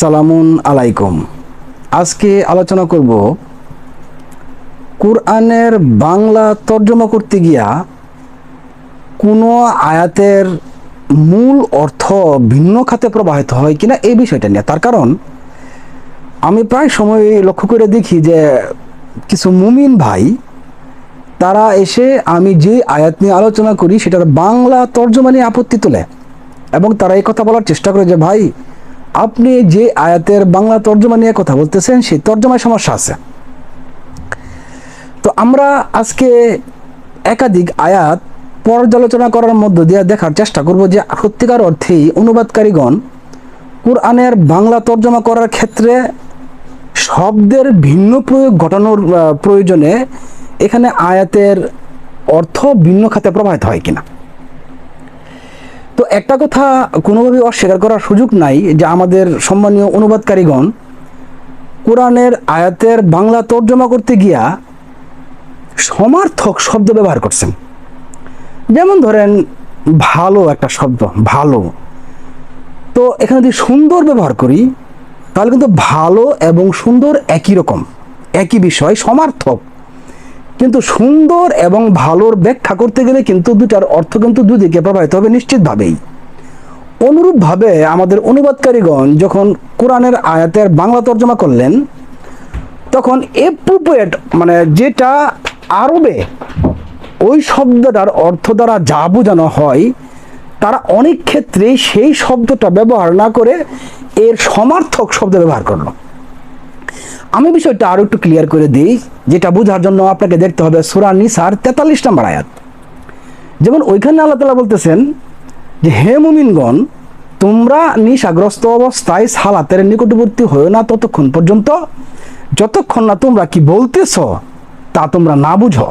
সালামুন আলাইকুম। আজকে আলোচনা করব কোরআনের বাংলা তর্জমা করতে গিয়া কোনো আয়াতের মূল অর্থ ভিন্ন খাতে প্রবাহিত হয় কিনা এই বিষয়টা নিয়ে। তার কারণ, আমি প্রায় সময় লক্ষ্য করে দেখি যে কিছু মুমিন ভাই, তারা এসে আমি যে আয়াত নিয়ে আলোচনা করি, সেটার বাংলা তর্জমা নিয়ে আপত্তি তোলে এবং তারা এই কথা বলার চেষ্টা করে যে, ভাই আপনি যে আয়াতের বাংলা তর্জমা নিয়ে কথা বলতেছেন, সেই তর্জমায় সমস্যা আছে। তো আমরা আজকে একাধিক আয়াত পর্যালোচনা করার মধ্য দিয়ে দেখার চেষ্টা করব যে সত্যিকার অর্থেই অনুবাদকারীগণ কোরআনের বাংলা তর্জমা করার ক্ষেত্রে শব্দের ভিন্ন প্রয়োগ ঘটানোর প্রয়োজনে এখানে আয়াতের অর্থ ভিন্ন খাতে প্রবাহিত হয় কিনা। তো একটা কথা কোনোভাবেই অস্বীকার করার সুযোগ নাই যে আমাদের সম্মানীয় অনুবাদকারীগণ কোরআনের আয়াতের বাংলা তর্জমা করতে গিয়া সমার্থক শব্দ ব্যবহার করছেন। যেমন ধরেন, ভালো একটা শব্দ, ভালো তো এখানে যদি সুন্দর ব্যবহার করি, তাহলে কিন্তু ভালো এবং সুন্দর একই রকম, একই বিষয়, সমার্থক। কিন্তু সুন্দর এবং ভালোর ব্যাখ্যা করতে গেলে কিন্তু দুটার অর্থ কিন্তু দুদিকে প্রবাহিত হবে নিশ্চিতভাবেই। অনুরূপভাবে আমাদের অনুবাদকারীগণ যখন কোরআনের আয়াতের বাংলা তর্জমা করলেন, তখন এপ্রোপ্রিয়েট মানে যেটা আরবে ওই শব্দটার অর্থ দ্বারা যা বোঝানো হয়, তারা অনেক ক্ষেত্রে সেই শব্দটা ব্যবহার না করে এর সমার্থক শব্দ ব্যবহার করল। আমি বিষয়টা আরও একটু ক্লিয়ার করে দিই, যেটা বোঝার জন্য আপনাকে দেখতে হবে সুরা নিসার তেতাল্লিশ নম্বর আয়াত। যেমন ওইখানে আল্লাহ তালা বলতেছেন যে, হে মুমিনগণ, তোমরা নিশাগ্রস্ত অবস্থায় সালাতের নিকটবর্তী হয়েও না ততক্ষণ পর্যন্ত। যতক্ষণ না তোমরা কি বলতেছ, তা তোমরা না বুঝো।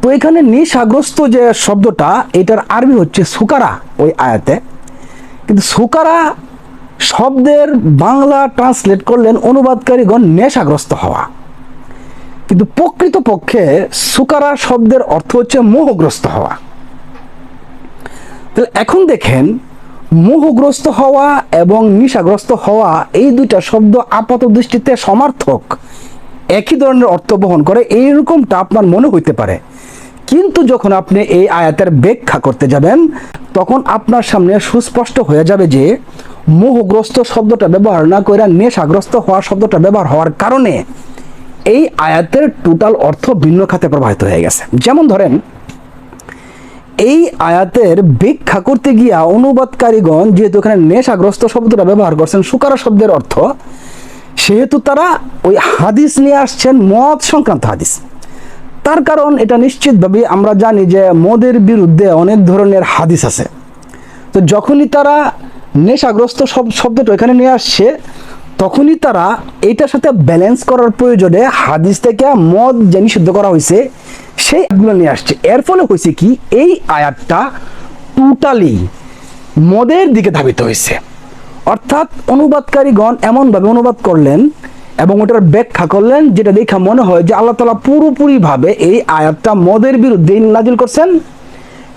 তো এখানে নিশাগ্রস্ত যে শব্দটা, এটার আরবি হচ্ছে সুকারা ওই আয়াতে। কিন্তু সুকারা শব্দের বাংলা ট্রান্সলেট করলেন অনুবাদকারীগণ নেশাগ্রস্ত হওয়া। কিন্তু প্রকৃত পক্ষে সুকারা শব্দের অর্থ হচ্ছে মোহগ্রস্ত হওয়া। তাহলে এখন দেখেন, মোহগ্রস্ত হওয়া এবং নিশাগ্রস্ত হওয়া এই দুইটা শব্দ আপাত দৃষ্টিতে সমার্থক। একই ধরনের অর্থ বহন করে, এইরকমটা আপনার মনে হইতে পারে। কিন্তু যখন আপনি এই আয়াতের ব্যাখ্যা করতে যাবেন, তখন আপনার সামনে সুস্পষ্ট হয়ে যাবে যে মোহগ্রস্ত শব্দটা ব্যবহার না করে নেশাগ্রস্ত হওয়া শব্দটা ব্যবহার হওয়ার কারণে এই আয়াতের টোটাল অর্থ ভিন্ন খাতে প্রবাহিত হয়ে গেছে। যেমন ধরেন, এই আয়াতের ব্যাখ্যা করতে গিয়া অনুবাদকারীগণ যেহেতু এখানে নেশাগ্রস্ত শব্দটা ব্যবহার করছেন, সুকারা শব্দের অর্থ, সেহেতু তারা ওই হাদিস নিয়ে আসছেন, মদ সংক্রান্ত হাদিস। তার কারণ এটা নিশ্চিতভাবে আমরা জানি যে মদের বিরুদ্ধে অনেক ধরনের হাদিস আছে। তো যখনই তারা নেশাগ্রস্ত সব শব্দটা এখানে নিয়ে আসছে। তখনই তারা এটার সাথে ব্যালেন্স করার প্রয়োজনে হাদিস থেকে মদ যে নিষিদ্ধ করা হয়েছে, সেই আয়াতগুলো নিয়ে আসছে। এর ফলে হয়েছে কি? এই আয়াতটা টোটালি মদের দিকে ধাবিত হয়েছে। অর্থাৎ অনুবাদকারীগণ এমনভাবে অনুবাদ করলেন এবং ওটার ব্যাখ্যা করলেন, যেটা দেখা মনে হয় যে আল্লাহ তালা পুরোপুরিভাবে এই আয়াতটা মদের বিরুদ্ধে নাজিল করছেন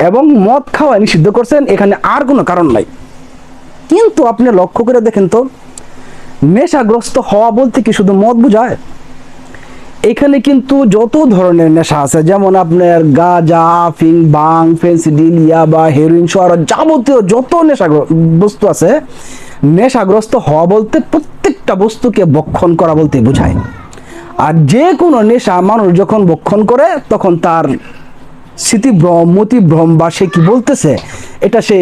এবং মদ খাওয়া নিষিদ্ধ করছেন। এখানে আর কোনো কারণ নাই। কিন্তু আপনি লক্ষ্য করে দেখেন তো, নেশাগ্রস্ত হওয়া বলতে কি শুধু মদ বোঝায়? এখানে কিন্তু যত ধরনের নেশা আছে, যেমন আপনার গাঁজা আফিং বাং ফেন্সিডিল ইয়াবা হেরোইন সহ যাবতীয় যত নেশা বস্তু আছে, নেশাগ্রস্ত হওয়া বলতে প্রত্যেকটা বস্তুকে বক্ষণ করা বলতে বোঝায়। আর যে কোনো নেশা মানুষ যখন বক্ষণ করে, তখন তার স্মৃতিভ্রম, মতিভ্রম বা সে কি বলতেছে, এটা সে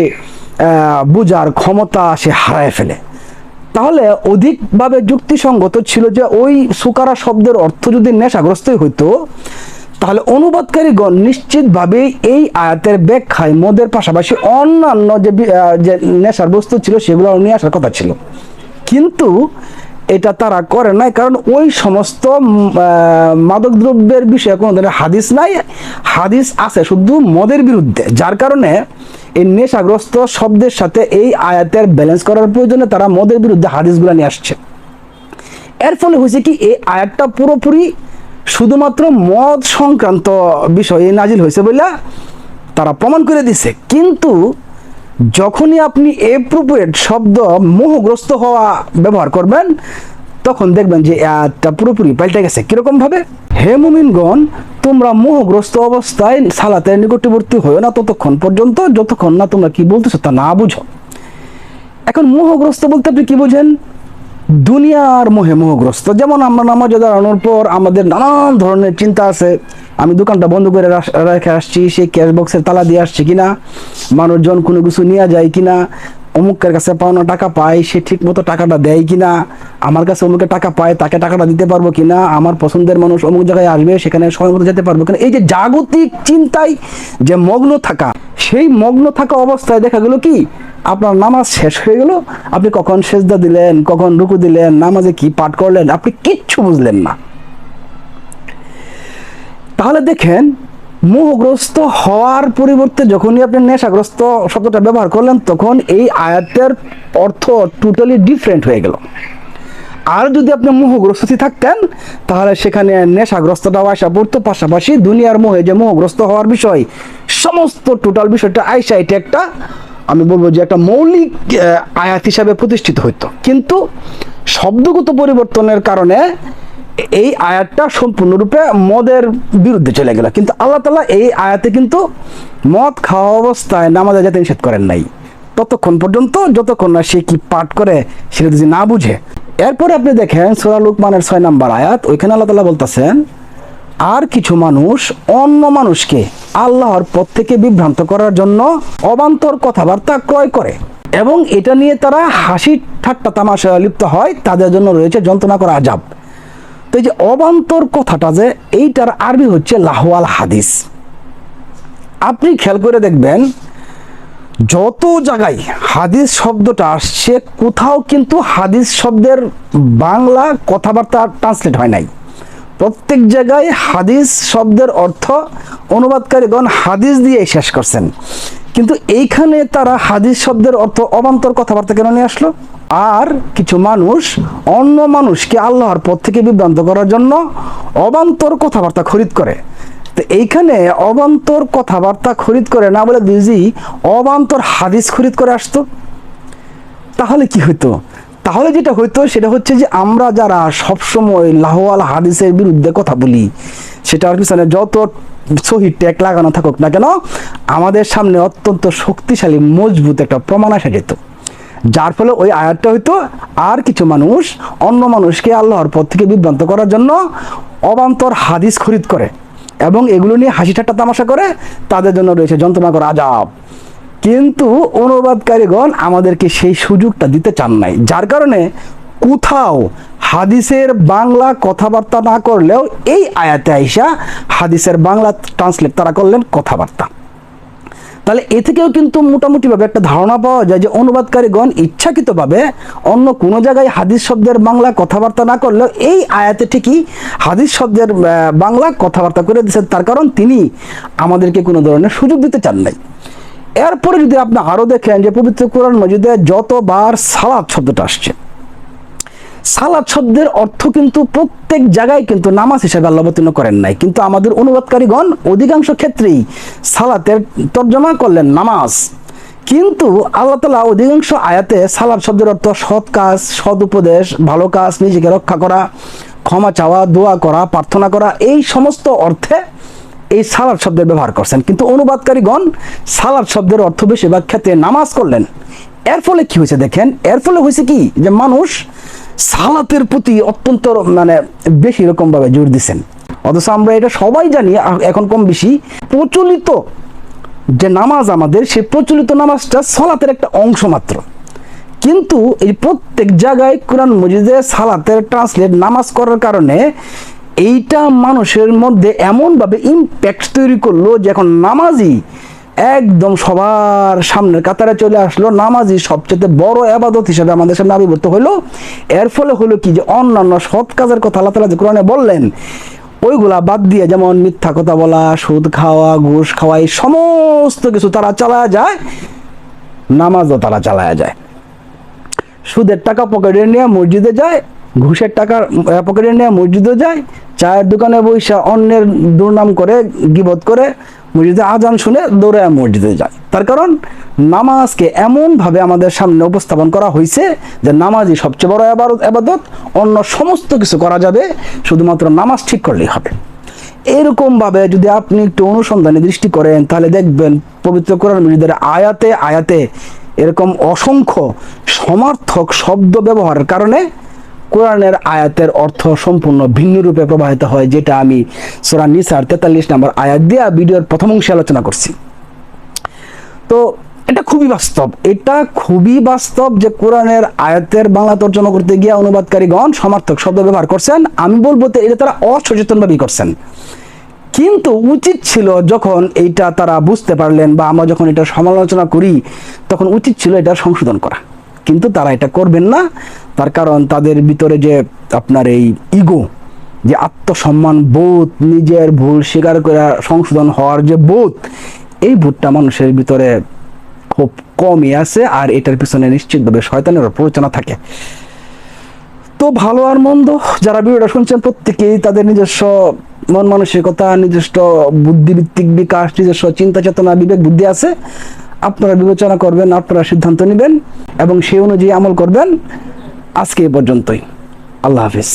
বোঝার ক্ষমতা সে হারায় ফেলে। তাহলে অধিকভাবে যুক্তিসঙ্গত ছিল যে ওই সুকারা শব্দের অর্থ যদি নেশাগ্রস্তই হইতো, তাহলে অনুবাদকারীগণ নিশ্চিতভাবেই এই আয়াতের ব্যাখ্যায় মদের পাশাপাশি অন্যান্য যে নেশার বস্তু ছিল সেগুলো নিয়ে আসার কথা ছিল। কিন্তু এটা তারা করে নাই কারণ ওই সমস্ত উম, আহ, মাদক দ্রব্যের বিষয়ে কোনো ধরনের হাদিস নাই। হাদিস আছে শুধু মদের বিরুদ্ধে যার কারণে এই নেশাগ্রস্ত শব্দের সাথে এই আয়াতের ব্যালেন্স করার প্রয়োজনে তারা মদের বিরুদ্ধে হাদিসগুলো নিয়ে আসছে। এর ফলে হয়েছে কি এই আয়াতটা পুরোপুরি শুধুমাত্র মদ সংক্রান্ত বিষয়ে নাজিল হয়েছে বলে তারা প্রমাণ করে দিছে। কিন্তু যখনই আপনি এপ্রোপ্রিয়েট শব্দ মোহগ্রস্ত হওয়া ব্যবহার করবেন, তখন দেখবেন যে, আয়াতটা পুরোপুরি পাল্টে গেছে। কীরকম ভাবে? হে মুমিনগণ, তোমরা মোহগ্রস্ত অবস্থায় সালাতের নিকটবর্তী হয়েও না ততক্ষণ পর্যন্ত, যতক্ষণ না তোমরা কি বলতেছো তা না বুঝো। এখন মোহগ্রস্ত বলতে আপনি কি বুঝেন? দুনিয়ার মোহে মোহগ্রস্ত। যেমন আমরা নামাজ দাঁড়ানোর পর আমাদের নানান ধরনের চিন্তা আছে। আমি দোকানটা বন্ধ করে রেখে আসছি, সেই ক্যাশ বক্সের তালা দিয়ে আসছি কিনা, মানুষজন কোনো কিছু নিয়ে যায় কিনা, অমুকের কাছে পাওনা টাকা পায়, সে ঠিক মতো টাকাটা দেয় কিনা, আমার কাছে অমুকের টাকা পায়, তাকে টাকাটা দিতে পারব কিনা, আমার পছন্দের মানুষ অমুক জায়গায় আসবে, সেখানে সময় মতো যেতে পারব কিনা, এই যে জাগতিক চিন্তায় যে মগ্ন থাকা, সেই মগ্ন থাকা অবস্থায় দেখা গেল কি, আপনার নামাজ শেষ হয়ে গেল, আপনি কখন সেজদা দিলেন, কখন রুকু দিলেন, নামাজে কি পাঠ করলেন, আপনি কিচ্ছু বুঝলেন না। তাহলে দেখেন, মোহগ্রস্ত হওয়ার পরিবর্তে যখনই আপনি নেশাগ্রস্ত শব্দটা ব্যবহার করলেন, তখন এই আয়াতের অর্থ টোটালি ডিফারেন্ট হয়ে গেল। আর যদি আপনি মোহগ্রস্ত থাকতেন, তাহলে সেখানে নেশাগ্রস্তটাও আসা পড়তো। পাশাপাশি দুনিয়ার মোহে যে মোহগ্রস্ত হওয়ার বিষয়, সমস্ত টোটাল বিষয়টা আইসা এটা একটা, আমি বলব যে একটা মৌলিক আয়াত হিসাবে প্রতিষ্ঠিত হইতো। কিন্তু শব্দগত পরিবর্তনের কারণে এই আয়াতটা সম্পূর্ণরূপে মদের বিরুদ্ধে চলে গেল। কিন্তু আল্লাহ তালা এই আয়াতে কিন্তু মদ খাওয়া অবস্থায় নামাজে যেতে নিষেধ করেন নাই। ততক্ষণ পর্যন্ত যতক্ষণ না সে কি পাঠ করে সেটা যদি না বুঝে। এরপরে আপনি দেখেন সোরা লুকমানের ছয় নাম্বার আয়াত, ওইখানে আল্লাহ তালা বলতেছেন, আর কিছু মানুষ অন্য মানুষকে আল্লাহর পথ থেকে বিভ্রান্ত করার জন্য অবান্তর কথাবার্তা ক্রয় করে এবং এটা নিয়ে তারা হাসি ঠাট্টা তামাশা লিপ্ত হয়। তাদের জন্য রয়েছে যন্ত্রণা করা আজাব। তো এই যে অবান্তর কথাটা যে এইটার আরবি হচ্ছে লাহওয়াল হাদিস। আপনি খেয়াল করে দেখবেন, যত জায়গায় হাদিস শব্দটা আসছে, কোথাও কিন্তু হাদিস শব্দের বাংলা কথাবার্তা ট্রান্সলেট হয় নাই। প্রত্যেক জায়গায় হাদিস শব্দের অর্থ অনুবাদকারীগণ হাদিস দিয়ে শেষ করছেন। কিন্তু এইখানে তারা হাদিস শব্দের অর্থ অবান্তর কথাবার্তা কেন নিয়ে আসলো? আর কিছু মানুষ অন্য মানুষকে আল্লাহর পথ থেকে বিভ্রান্ত করার জন্য অবান্তর কথাবার্তা খরিদ করে। তো এইখানে অবান্তর কথাবার্তা খরিদ করে না বলে দিজি অবান্তর হাদিস খরিদ করে আসতো। তাহলে কি হইতো? তাহলে যেটা হইতো সেটা হচ্ছে যে আমরা যারা সবসময় লাহওয়াল হাদিসের বিরুদ্ধে কথা বলি, সেটার পিছনে যত সহি ট্যাগ লাগানো থাকুক না কেন, আমাদের সামনে অত্যন্ত শক্তিশালী, মজবুত একটা প্রমাণ আসা যেত। যার ফলে ওই আয়াতটা হইতো আর কিছু মানুষ, অন্য মানুষকে আল্লাহর পথ থেকে বিভ্রান্ত করার জন্য অবান্তর হাদিস খরিদ করে এবং এগুলো নিয়ে হাসি ঠাট্টা তামাশা করে, তাদের জন্য রয়েছে যন্ত্রণা করা আজাব। কিন্তু অনুবাদকারীগণ আমাদেরকে সেই সুযোগটা দিতে চান নাই, যার কারণে কোথাও হাদিসের বাংলা কথাবার্তা না করলেও এই আয়াতে আইসা হাদিসের বাংলা ট্রান্সলেট তারা করলেন কথাবার্তা। তাহলে এ থেকেও কিন্তু মোটামুটিভাবে একটা ধারণা পাওয়া যায় যে অনুবাদকারীগণ ইচ্ছাকৃতভাবে অন্য কোনো জায়গায় হাদিস শব্দের বাংলা কথাবার্তা না করলেও এই আয়াতে ঠিকই হাদিস শব্দের বাংলা কথাবার্তা করে দিয়েছেন। তার কারণ তিনি আমাদেরকে কোনো ধরনের সুযোগ দিতে চান নাই। এরপরে যদি আপনি আরও দেখেন যে পবিত্র কোরআন মজিদে যতবার সালাদ শব্দটা আসছে সালাদ শব্দের অর্থ কিন্তু প্রত্যেক জায়গায় কিন্তু নামাজ হিসাবে আল্লাহ অবতীর্ণ করেন নাই। কিন্তু আমাদের অনুবাদকারীগণ অধিকাংশ ক্ষেত্রেই সালাতের তর্জমা করলেন নামাজ। কিন্তু আল্লাহ তালা অধিকাংশ আয়াতে সালাদ শব্দের অর্থ সৎ কাজ, সৎ উপদেশ, ভালো কাজ, নিজেকে রক্ষা করা, ক্ষমা চাওয়া, দোয়া করা, প্রার্থনা করা, এই সমস্ত অর্থে এই সালাদ শব্দের ব্যবহার করছেন। কিন্তু অনুবাদকারীগণ সালাদ শব্দের অর্থ বেশিরভাগ ক্ষেত্রে নামাজ করলেন। এর ফলে কি হয়েছে দেখেন? এর ফলে হয়েছে কি? যে মানুষ সালাতের প্রতি অত্যন্ত মানে বেশি রকম ভাবে জোর দিচ্ছেন অথচ আমরা এটা সবাই জানি এখন কম বেশি, প্রচলিত যে নামাজ আমাদের, সেই প্রচলিত নামাজটা সলাতের একটা অংশ মাত্র। কিন্তু এই প্রত্যেক জায়গায় কোরআন মজিদে সালাতের ট্রান্সলেট নামাজ করার কারণে এইটা মানুষের মধ্যে এমনভাবে ইম্প্যাক্ট তৈরি করল যে এখন নামাজই একদম সবার সামনের কাতারে চলে আসলো। নামাজই সবচেয়ে বড় আবাদত হিসেবে আমাদের সামনে আবির্ভূত হলো এর ফলে হলো কি যে অন্যান্য সৎ কাজের কথা আল্লাহ তালা যে কোরআনে বললেন, ওইগুলা বাদ দিয়ে যেমন মিথ্যা কথা বলা, সুদ খাওয়া, ঘুষ খাওয়া, এই সমস্ত কিছু তারা চালায়া যায়, নামাজও তারা চালায়া যায়। সুদের টাকা পকেটে নিয়ে মসজিদে যায় ঘুষের টাকা পকেটে নিয়ে মসজিদে যায়, চায়ের দোকানে বৈশা অন্যের দুর্নাম করে, গিবত করে মসজিদে আজান শুনে দৌড়ে মসজিদে যায়। তার কারণ, নামাজকে এমনভাবে আমাদের সামনে উপস্থাপন করা হয়েছে যে নামাজই সবচেয়ে বড় আবাদত। অন্য সমস্ত কিছু করা যাবে, শুধুমাত্র নামাজ ঠিক করলেই হবে। এরকম ভাবে যদি আপনি একটু অনুসন্ধানে দৃষ্টি করেন, তাহলে দেখবেন পবিত্র কোরআন মজিদের আয়াতে আয়াতে এরকম অসংখ্য সমার্থক শব্দ ব্যবহারের কারণে কোরআনের আয়াতের অর্থ সম্পূর্ণ ভিন্ন রূপে প্রবাহিত হয়, যেটা আমি সোরা নিসার তেতাল্লিশ নম্বর আয়াত দিয়ে ভিডিওর প্রথম অংশে আলোচনা করছি। তো এটা খুবই বাস্তব। এটা খুবই বাস্তব যে কোরআনের আয়াতের বাংলা তর্জমা করতে গিয়ে অনুবাদকারীগণ সমার্থক শব্দ ব্যবহার করছেন। আমি বলব এটা তারা অসচেতনভাবেই করছেন। কিন্তু উচিত ছিল যখন এইটা তারা বুঝতে পারলেন বা আমরা যখন এটা সমালোচনা করি, তখন উচিত ছিল এটা সংশোধন করা। কিন্তু তারা এটা করবেন না। তার কারণ তাদের ভিতরে যে আপনার এই ইগো যে আত্মসম্মান বোধ, নিজের ভুল স্বীকার করে, সংশোধন হওয়ার যে বোধ, এই বোধটা মানুষের ভিতরে খুব কমই আছে আর এটার পিছনে নিশ্চিতভাবে শয়তানের প্ররোচনা থাকে। তো ভালো আর মন্দ, যারা ভিডিওটা শুনছেন প্রত্যেকেই তাদের নিজস্ব মন মানসিকতা, নিজস্ব বুদ্ধিভিত্তিক বিকাশ, নিজস্ব চিন্তা চেতনা বিবেক, বুদ্ধি আছে। আপনারা বিবেচনা করবেন, আপনারা সিদ্ধান্ত নেবেন এবং সেই অনুযায়ী আমল করবেন। আজকে এ পর্যন্তই। আল্লাহ হাফিজ।